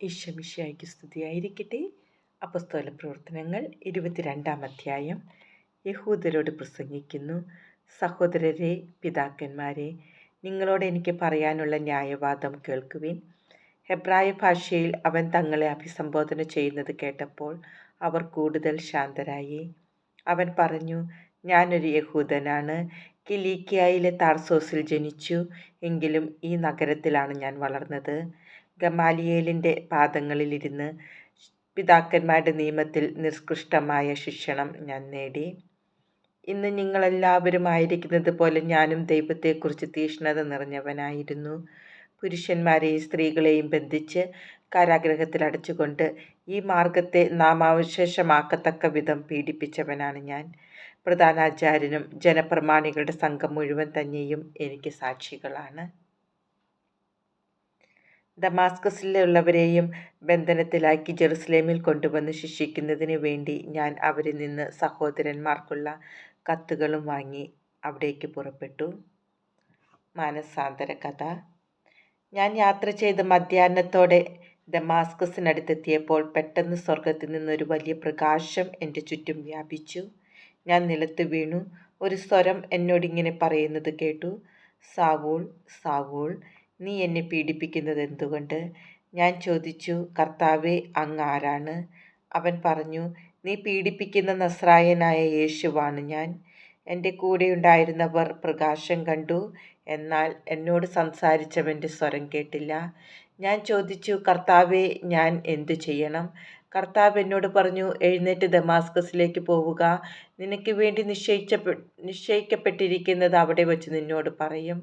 ഈശ്വമിശിയായിക്ക് സ്തുതിയായിരിക്കട്ടെ. അപസ്തോല പ്രവർത്തനങ്ങൾ ഇരുപത്തിരണ്ടാം അധ്യായം. യഹൂദരോട് പ്രസംഗിക്കുന്നു. സഹോദരരെ പിതാക്കന്മാരെ നിങ്ങളോട് എനിക്ക് പറയാനുള്ള ന്യായവാദം കേൾക്കുവിൻ. ഹെബ്രായ ഭാഷയിൽ അവൻ തങ്ങളെ അഭിസംബോധന ചെയ്യുന്നത് കേട്ടപ്പോൾ അവർ കൂടുതൽ ശാന്തരായി. അവൻ പറഞ്ഞു ഞാനൊരു യഹൂദനാണ്. കിലീക്കിയയിലെ താർസോസിൽ ജനിച്ചു. എങ്കിലും ഈ നഗരത്തിലാണ് ഞാൻ വളർന്നത്. ഗമാലിയേലിന്റെ പാദങ്ങളിലിരുന്ന് പിതാക്കന്മാരുടെ നിയമത്തിൽ നിഷ്കൃഷ്ടമായ ശിക്ഷണം ഞാൻ നേടി. ഇന്ന് നിങ്ങളെല്ലാവരും ആയിരിക്കുന്നത് പോലെ ഞാനും ദൈവത്തെക്കുറിച്ച് തീഷ്ണത നിറഞ്ഞവനായിരുന്നു. പുരുഷന്മാരെയും സ്ത്രീകളെയും ബന്ധിച്ച് കാരാഗ്രഹത്തിൽ അടച്ചുകൊണ്ട് ഈ മാർഗത്തെ നാമാവശേഷമാക്കത്തക്ക വിധം പീഡിപ്പിച്ചവനാണ് ഞാൻ. പ്രധാനാചാര്യനും ജനപ്രമാണികളുടെ സംഘം മുഴുവൻ തന്നെയും എനിക്ക് സാക്ഷികളാണ്. ദമാസ്കസിലുള്ളവരെയും ബന്ധനത്തിലാക്കി ജെറുസലേമിൽ കൊണ്ടുവന്ന് ശിക്ഷിക്കുന്നതിന് വേണ്ടി ഞാൻ അവരിൽ നിന്ന് സഹോദരന്മാർക്കുള്ള കത്തുകളും വാങ്ങി അവിടേക്ക് പുറപ്പെട്ടു. മാനസാന്തര കഥ. ഞാൻ യാത്ര ചെയ്ത് മധ്യാഹ്നത്തോടെ ദമാസ്കസിനടുത്തെത്തിയപ്പോൾ പെട്ടെന്ന് സ്വർഗത്തിൽ നിന്നൊരു വലിയ പ്രകാശം എന്റെ ചുറ്റും വ്യാപിച്ചു. ഞാൻ നിലത്ത് വീണു. ഒരു സ്വരം എന്നോടിങ്ങനെ പറയുന്നത് കേട്ടു. സാവൂൾ സാവൂൾ നീ എന്നെ പീഡിപ്പിക്കുന്നത് എന്തുകൊണ്ട്? ഞാൻ ചോദിച്ചു കർത്താവെ അങ്ങ് ആരാണ്? അവൻ പറഞ്ഞു നീ പീഡിപ്പിക്കുന്ന നസ്രായനായ യേശുവാണ് ഞാൻ. എന്റെ കൂടെയുണ്ടായിരുന്നവർ പ്രകാശം കണ്ടു എന്നാൽ എന്നോട് സംസാരിച്ചവന്റെ സ്വരം കേട്ടില്ല. ഞാൻ ചോദിച്ചു കർത്താവെ ഞാൻ എന്തു ചെയ്യണം? കർത്താവ് എന്നോട് പറഞ്ഞു എഴുന്നേറ്റ് ദമാസ്കസിലേക്ക് പോവുക. നിനക്ക് വേണ്ടി നിശ്ചയിച്ച നിശ്ചയിക്കപ്പെട്ടിരിക്കുന്നത് അവിടെ വച്ച് നിന്നോട് പറയും.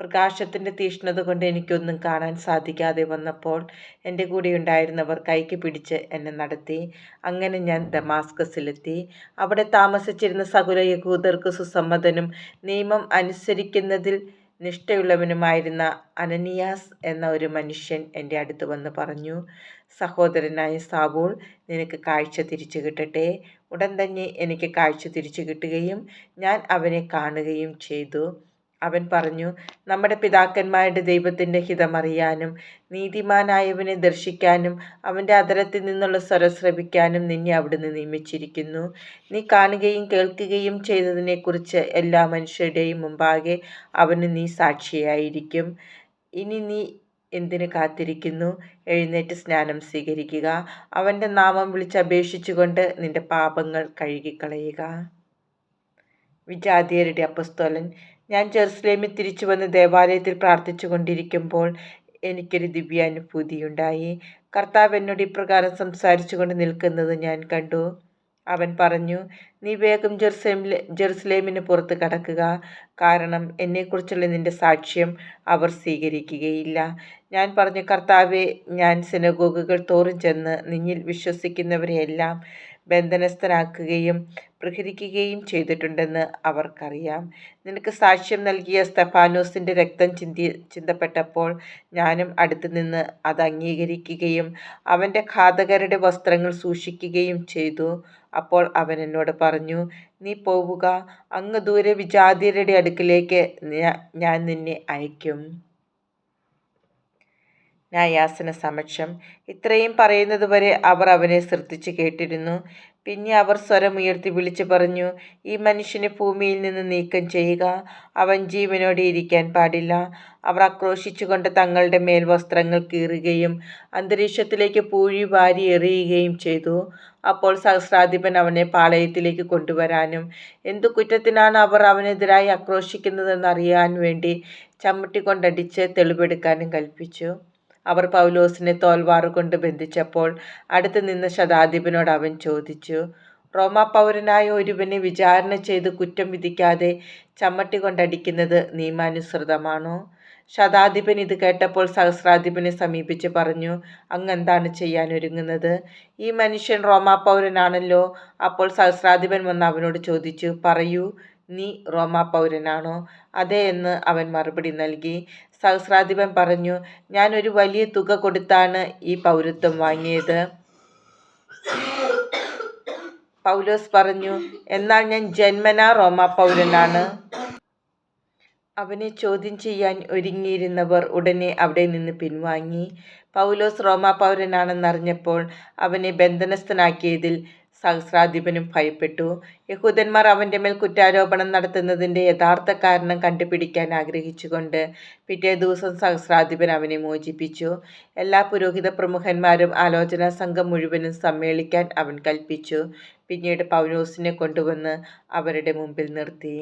പ്രകാശത്തിന്റെ തീഷ്ണത കൊണ്ട് എനിക്കൊന്നും കാണാൻ സാധിക്കാതെ വന്നപ്പോൾ എന്റെ കൂടെ ഉണ്ടായിരുന്നവർ കൈക്ക് പിടിച്ച് എന്നെ നടത്തി. അങ്ങനെ ഞാൻ ദമാസ്കസിലെത്തി. അവിടെ താമസിച്ചിരുന്ന സകുല യഹൂദർക്ക് സുസമ്മതനും നിയമം അനുസരിക്കുന്നതിൽ നിഷ്ഠയുള്ളവനുമായിരുന്ന അനനിയാസ് എന്ന ഒരു മനുഷ്യൻ എന്റെ അടുത്ത് വന്ന് പറഞ്ഞു സഹോദരനായ സാബൂൾ നിനക്ക് കാഴ്ച തിരിച്ചു കിട്ടട്ടെ. ഉടൻ തന്നെ എനിക്ക് കാഴ്ച തിരിച്ചു കിട്ടുകയും ഞാൻ അവനെ കാണുകയും ചെയ്തു. അവൻ പറഞ്ഞു നമ്മുടെ പിതാക്കന്മാരുടെ ദൈവത്തിന്റെ ഹിതമറിയാനും നീതിമാനായവനെ ദർശിക്കാനും അവന്റെ അതരത്തിൽ നിന്നുള്ള സ്വരം ശ്രവിക്കാനും നിന്നെ അവിടുന്ന് നിയമിച്ചിരിക്കുന്നു. നീ കാണുകയും കേൾക്കുകയും ചെയ്തതിനെക്കുറിച്ച് എല്ലാ മനുഷ്യരുടെയും മുമ്പാകെ അവന് നീ സാക്ഷിയായിരിക്കും. ഇനി നീ എന്തിനു കാത്തിരിക്കുന്നു? എഴുന്നേറ്റ് സ്നാനം സ്വീകരിക്കുക. അവന്റെ നാമം വിളിച്ചപേക്ഷിച്ചുകൊണ്ട് നിന്റെ പാപങ്ങൾ കഴുകിക്കളയുക. വിജാതിയരുടെ അപ്പസ്തോലൻ ഞാൻ ജെറുസലേമിൽ തിരിച്ചു വന്ന് ദേവാലയത്തിൽ പ്രാർത്ഥിച്ചു കൊണ്ടിരിക്കുമ്പോൾ എനിക്കൊരു ദിവ്യാനുഭൂതിയുണ്ടായി. കർത്താവ് എന്നോട് ഇപ്രകാരം സംസാരിച്ചു കൊണ്ട് നിൽക്കുന്നത് ഞാൻ കണ്ടു. അവൻ പറഞ്ഞു നീ വേഗം ജെറുസലേമിലെ ജെറുസലേമിന് പുറത്ത് കടക്കുക. കാരണം എന്നെക്കുറിച്ചുള്ള നിന്റെ സാക്ഷ്യം അവർ സ്വീകരിക്കുകയില്ല. ഞാൻ പറഞ്ഞു കർത്താവെ ഞാൻ സിനഗോഗുകൾ തോറും ചെന്ന് നിന്നിൽ വിശ്വസിക്കുന്നവരെയെല്ലാം ബന്ധനസ്ഥനാക്കുകയും പ്രഹരിക്കുകയും ചെയ്തിട്ടുണ്ടെന്ന് അവർക്കറിയാം. നിനക്ക് സാക്ഷ്യം നൽകിയ സ്തഫാനോസിന്റെ രക്തം ചിന്തി ചിന്തപ്പെട്ടപ്പോൾ ഞാനും അടുത്തു നിന്ന് അത് അംഗീകരിക്കുകയും അവന്റെ ഘാതകരുടെ വസ്ത്രങ്ങൾ സൂക്ഷിക്കുകയും ചെയ്തു. അപ്പോൾ അവൻ എന്നോട് പറഞ്ഞു നീ പോവുക. അങ്ങ് ദൂരെ വിജാതിയരുടെ അടുക്കിലേക്ക് ഞാൻ നിന്നെ അയക്കും ന്യായാസന സമക്ഷം. ഇത്രയും പറയുന്നതുവരെ അവർ അവനെ ശ്രദ്ധിച്ച് കേട്ടിരുന്നു. പിന്നെ അവർ സ്വരമുയർത്തി വിളിച്ചു പറഞ്ഞു ഈ മനുഷ്യനെ ഭൂമിയിൽ നിന്ന് നീക്കം ചെയ്യുക. അവൻ ജീവനോടെ ഇരിക്കാൻ പാടില്ല. അവർ ആക്രോശിച്ചുകൊണ്ട് തങ്ങളുടെ മേൽവസ്ത്രങ്ങൾ കീറുകയും അന്തരീക്ഷത്തിലേക്ക് പൂഴി വാരി എറിയുകയും ചെയ്തു. അപ്പോൾ സഹസ്രാധിപൻ അവനെ പാളയത്തിലേക്ക് കൊണ്ടുവരാനും എന്തു കുറ്റത്തിനാണ് അവർ അവനെതിരായി ആക്രോശിക്കുന്നതെന്ന് അറിയാൻ വേണ്ടി ചമ്മട്ടി കൊണ്ടടിച്ച് തെളിവെടുക്കാനും കൽപ്പിച്ചു. അവർ പൗലോസിനെ തോൽവാറുകൊണ്ട് ബന്ധിച്ചപ്പോൾ അടുത്ത് നിന്ന ശതാധിപനോട് അവൻ ചോദിച്ചു റോമാ പൗരനായ ഒരുവനെ വിചാരണ ചെയ്ത് കുറ്റം വിധിക്കാതെ ചമ്മട്ടി കൊണ്ടടിക്കുന്നത് നിയമാനുസൃതമാണോ? ശതാധിപൻ ഇത് കേട്ടപ്പോൾ സഹസ്രാധിപനെ സമീപിച്ച് പറഞ്ഞു അങ്ങ് എന്താണ് ചെയ്യാൻ ഒരുങ്ങുന്നത്? ഈ മനുഷ്യൻ റോമാ പൗരനാണല്ലോ. അപ്പോൾ സഹസ്രാധിപൻ വന്ന് അവനോട് ചോദിച്ചു പറയൂ നീ റോമാ പൗരനാണോ? അതെ എന്ന് അവൻ മറുപടി നൽകി സഹസ്രാധിപൻ പറഞ്ഞു ഞാൻ ഒരു വലിയ തുക കൊടുത്താണ് ഈ പൗരത്വം വാങ്ങിയത് പൗലോസ് പറഞ്ഞു എന്നാൽ ഞാൻ ജന്മനാ റോമ പൗരനാണ് അവനെ ചോദ്യം ചെയ്യാൻ ഒരുങ്ങിയിരുന്നവർ ഉടനെ അവിടെ നിന്ന് പിൻവാങ്ങി. പൗലോസ് റോമാപൗരനാണെന്നറിഞ്ഞപ്പോൾ അവനെ ബന്ധനസ്ഥനാക്കിയതിൽ സഹസ്രാധിപനും ഭയപ്പെട്ടു. യഹൂദന്മാർ അവന്റെമേൽ കുറ്റാരോപണം നടത്തുന്നതിന്റെ യഥാർത്ഥ കാരണം കണ്ടുപിടിക്കാൻ ആഗ്രഹിച്ചുകൊണ്ട് പിറ്റേ ദിവസം സഹസ്രാധിപൻ അവനെ മോചിപ്പിച്ചു. എല്ലാ പുരോഹിത പ്രമുഖന്മാരും ആലോചനാ സംഘം മുഴുവനും സമ്മേളിക്കാൻ അവൻ കൽപ്പിച്ചു പിന്നീട് പൗലോസിനെ കൊണ്ടുവന്ന് അവരുടെ മുമ്പിൽ നിർത്തി.